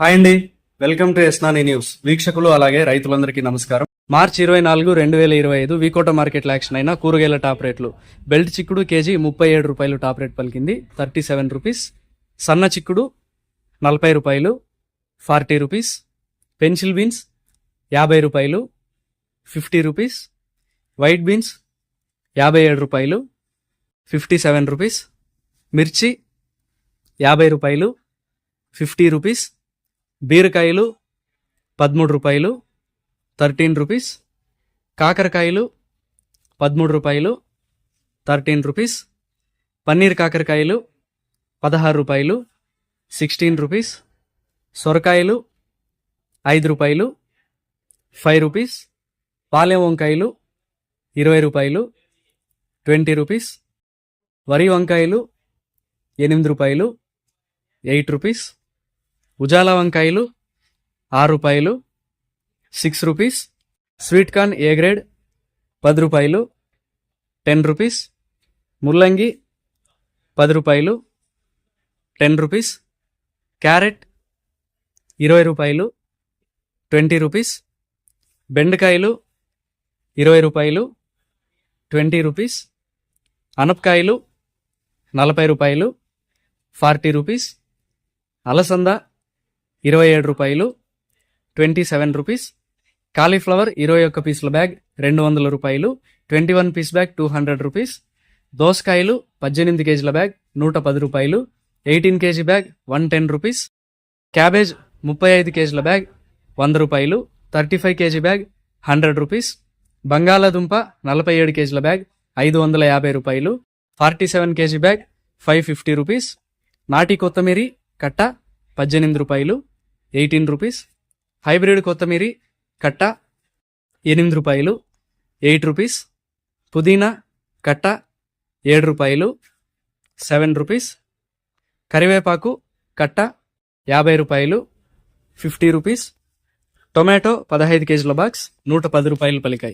Hi అండి. Welcome to ఎస్నాని news. వీక్షకులు అలాగే రైతులందరికీ నమస్కారం. మార్చి ఇరవై నాలుగు రెండు వేల ఇరవై ఐదు వీకోట మార్కెట్ యాక్షన్ అయిన కూరగాయల టాప్ రేట్లు. బెల్ట్ చిక్కుడు కేజీ ముప్పై ఏడు రూపాయలు టాప్ రేట్ పలికింది. Thirty seven rupees. సన్న చిక్కుడు నలభై రూపాయలు. Forty rupees. పెన్సిల్ బీన్స్ యాభై రూపాయలు. Fifty rupees. వైట్ బీన్స్ యాభై ఏడు రూపాయలు. Fifty seven rupees. మిర్చి యాభై రూపాయలు. Fifty rupees. బీరకాయలు పదమూడు రూపాయలు థర్టీన్ రూపీస్ కాకరకాయలు పదమూడు రూపాయలు థర్టీన్ రూపీస్ పన్నీర్ కాకరకాయలు పదహారు రూపాయలు సిక్స్టీన్ రూపీస్ సొరకాయలు ఐదు రూపాయలు ఫైవ్ రూపీస్ పాలెం వంకాయలు ఇరవై రూపాయలు ట్వంటీ రూపీస్ వరి వంకాయలు ఎనిమిది రూపాయలు ఎయిట్ రూపీస్ ఉజాలా వంకాయలు ఆరు రూపాయలు six rupees sweet corn A grade పది రూపాయలు టెన్ రూపీస్ ముల్లంగి పది రూపాయలు టెన్ రూపీస్ క్యారెట్ ఇరవై రూపాయలు ట్వంటీ రూపీస్ బెండకాయలు ఇరవై రూపాయలు ట్వంటీ రూపీస్ అనపకాయలు నలభై రూపాయలు ఫార్టీ రూపీస్ అలసంద ఇరవై ఏడు రూపాయలు ట్వంటీ సెవెన్ రూపీస్. కాలీఫ్లవర్ ఇరవై ఒక్క పీసుల బ్యాగ్ రెండు వందల రూపాయలు twenty one piece bag two hundred rupees. దోసకాయలు పద్దెనిమిది కేజీల బ్యాగ్ నూట పది రూపాయలు. Eighteen KG bag one ten rupees. Cabbage ముప్పై ఐదు కేజీల బ్యాగ్ వంద రూపాయలు. Thirty five KG bag hundred rupees. బంగాళాదుంప నలభై ఏడు కేజీల బ్యాగ్ ఐదు వందల యాభై రూపాయలు. Forty seven KG bag five fifty rupees. నాటి కొత్తమీరి కట్ట పద్దెనిమిది రూపాయలు. Eighteen rupees. హైబ్రిడ్ కొత్తమీరి కట్ట ఎనిమిది రూపాయలు ఎయిట్ రూపీస్. పుదీనా కట్ట ఏడు రూపాయలు సెవెన్ రూపీస్. కరివేపాకు కట్ట యాభై రూపాయలు ఫిఫ్టీ రూపీస్. టొమాటో పదహైదు కేజీల బాక్స్ నూట పది రూపాయలు పలికాయి.